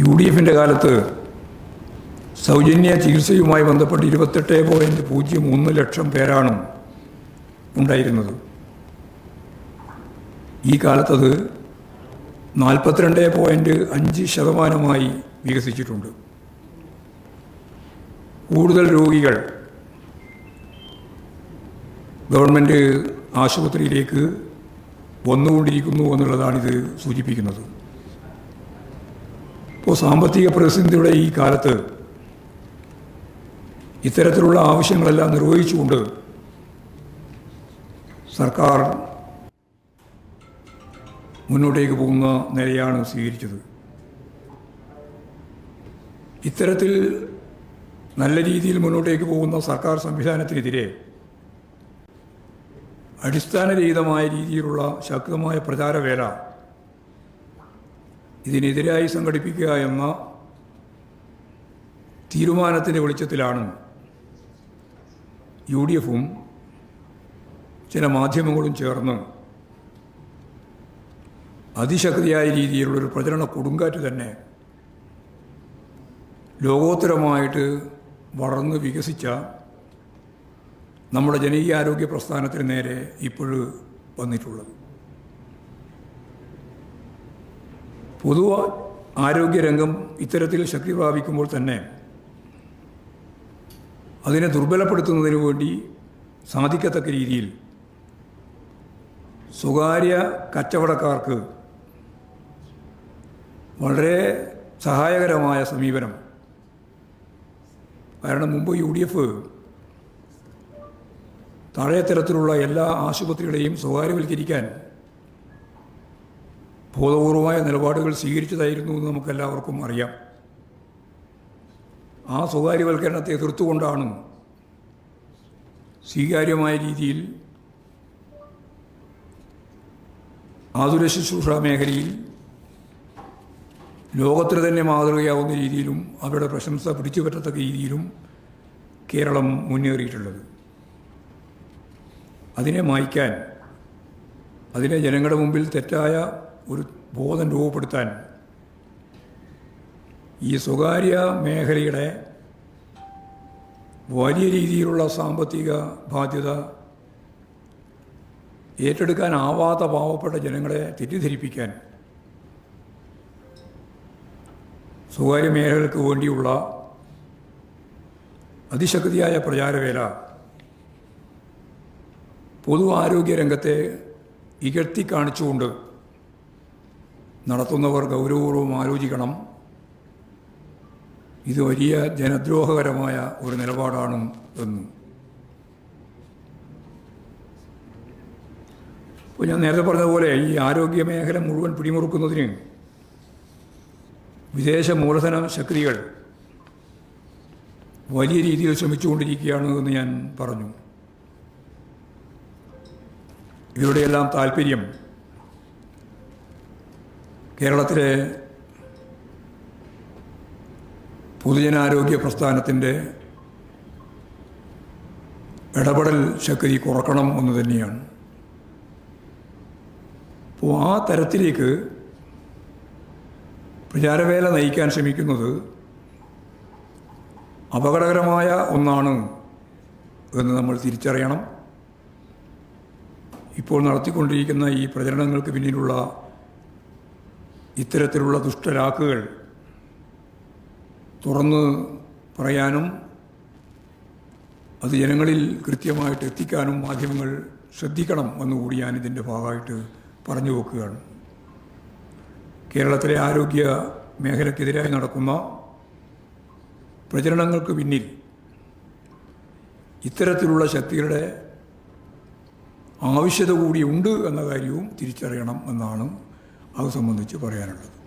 U D എഫിന്റെ കാലത്ത് സൗജന്യ ചികിത്സയുമായി ബന്ധപ്പെട്ട് ഇരുപത്തെട്ട് പോയിന്റ് പൂജ്യം ഒന്ന് ലക്ഷം പേരാണ് ഉണ്ടായിരുന്നത്. ഈ കാലത്തത് നാൽപ്പത്തിരണ്ട് പോയിന്റ് അഞ്ച് ശതമാനമായി വികസിച്ചിട്ടുണ്ട്. കൂടുതൽ രോഗികൾ ഗവൺമെന്റ് ആശുപത്രിയിലേക്ക് വന്നുകൊണ്ടിരിക്കുന്നു എന്നുള്ളതാണിത് സൂചിപ്പിക്കുന്നത്. ഇപ്പോൾ സാമ്പത്തിക പ്രതിസന്ധിയുടെ ഈ കാലത്ത് ഇത്തരത്തിലുള്ള ആവശ്യങ്ങളെല്ലാം നിർവഹിച്ചുകൊണ്ട് സർക്കാർ മുന്നോട്ടേക്ക് പോകുന്ന നിലയാണ് സ്വീകരിച്ചത്. ഇത്തരത്തിൽ നല്ല രീതിയിൽ മുന്നോട്ടേക്ക് പോകുന്ന സർക്കാർ സംവിധാനത്തിനെതിരെ അടിസ്ഥാനരഹിതമായ രീതിയിലുള്ള ശക്തമായ പ്രചാരവേല ഇതിനെതിരായി സംഘടിപ്പിക്കുക എന്ന തീരുമാനത്തിന്റെ വെളിച്ചത്തിലാണ് യു ഡി എഫും ചില മാധ്യമങ്ങളും ചേർന്ന് അതിശക്തിയായ രീതിയിലുള്ളൊരു പ്രചരണ കൊടുങ്കാറ്റ് തന്നെ ലോകോത്തരമായിട്ട് വളർന്ന് വികസിച്ച നമ്മുടെ ജനകീയാരോഗ്യ പ്രസ്ഥാനത്തിന് നേരെ ഇപ്പോഴും വന്നിട്ടുള്ളത്. പൊതു ആരോഗ്യരംഗം ഇത്തരത്തിൽ ശക്തി പ്രാപിക്കുമ്പോൾ തന്നെ അതിനെ ദുർബലപ്പെടുത്തുന്നതിന് വേണ്ടി സാധിക്കത്തക്ക രീതിയിൽ സ്വകാര്യ കച്ചവടക്കാർക്ക് വളരെ സഹായകരമായ സമീപനം. കാരണം മുമ്പ് യു ഡി എഫ് താഴെത്തരത്തിലുള്ള എല്ലാ ആശുപത്രികളെയും സ്വകാര്യവൽക്കരിക്കാൻ ബോധപൂർവമായ നിലപാടുകൾ സ്വീകരിച്ചതായിരുന്നു എന്ന് നമുക്കെല്ലാവർക്കും അറിയാം. ആ സ്വകാര്യവൽക്കരണത്തെ എതിർത്തുകൊണ്ടാണ് സ്വീകാര്യമായ രീതിയിൽ ആതുര ശുശ്രൂഷ മേഖലയിൽ ലോകത്തിന് തന്നെ മാതൃകയാവുന്ന രീതിയിലും അവരുടെ പ്രശംസ പിടിച്ചു പറ്റത്തക്ക രീതിയിലും കേരളം മുന്നേറിയിട്ടുള്ളത്. അതിനെ മായ്ക്കാൻ അതിനെ ജനങ്ങളുടെ മുമ്പിൽ തെറ്റായ ഒരു ബോധം രൂപപ്പെടുത്താൻ ഈ സ്വകാര്യ മേഖലയുടെ വലിയ രീതിയിലുള്ള സാമ്പത്തിക ബാധ്യത ഏറ്റെടുക്കാനാവാത്ത പാവപ്പെട്ട ജനങ്ങളെ തെറ്റിദ്ധരിപ്പിക്കാൻ സ്വകാര്യ മേഖലകൾക്ക് വേണ്ടിയുള്ള അതിശക്തിയായ പ്രചാരവേല പൊതു ആരോഗ്യ രംഗത്തെ ഇകഴ്ത്തി കാണിച്ചുകൊണ്ട് നടത്തുന്നവർ ഗൗരവപൂർവം ആലോചിക്കണം. ഇത് വലിയ ജനദ്രോഹകരമായ ഒരു നിലപാടാണ് എന്നും. ഇപ്പോൾ ഞാൻ നേരത്തെ പറഞ്ഞതുപോലെ ഈ ആരോഗ്യ മേഖല മുഴുവൻ പിടിമുറുക്കുന്നതിന് വിദേശ മൂലധന ശക്തികൾ വലിയ രീതിയിൽ ശ്രമിച്ചുകൊണ്ടിരിക്കുകയാണ് എന്ന് ഞാൻ പറഞ്ഞു. ഇവരുടെയെല്ലാം താല്പര്യം കേരളത്തിലെ പൊതുജനാരോഗ്യ പ്രസ്ഥാനത്തിന്റെ ഇടപെടൽ ശക്തി കുറക്കണം എന്ന് തന്നെയാണ്. അപ്പോൾ ആ തരത്തിലേക്ക് പ്രചാരവേല നയിക്കാൻ ശ്രമിക്കുന്നത് അപകടകരമായ ഒന്നാണ് എന്ന് നമ്മൾ തിരിച്ചറിയണം. ഇപ്പോൾ നടത്തിക്കൊണ്ടിരിക്കുന്ന ഈ പ്രചരണങ്ങൾക്ക് പിന്നിലുള്ള ഇത്തരത്തിലുള്ള ദുഷ്ടരാക്കുകൾ തുറന്ന് പറയാനും അത് ജനങ്ങളിൽ കൃത്യമായിട്ട് എത്തിക്കാനും മാധ്യമങ്ങൾ ശ്രദ്ധിക്കണം എന്നുകൂടി ഞാൻ ഇതിന്റെ ഭാഗമായിട്ട് പറഞ്ഞു വെക്കുകയാണ്. കേരളത്തിലെ ആരോഗ്യ മേഖലയ്ക്കെതിരായി നടക്കുന്ന പ്രചരണങ്ങൾക്ക് പിന്നിൽ ഇത്തരത്തിലുള്ള ശക്തികളുടെ ആവശ്യത കൂടി ഉണ്ട് എന്ന കാര്യവും തിരിച്ചറിയണം എന്നാണ് അത് സംബന്ധിച്ച് പറയാനുള്ളത്.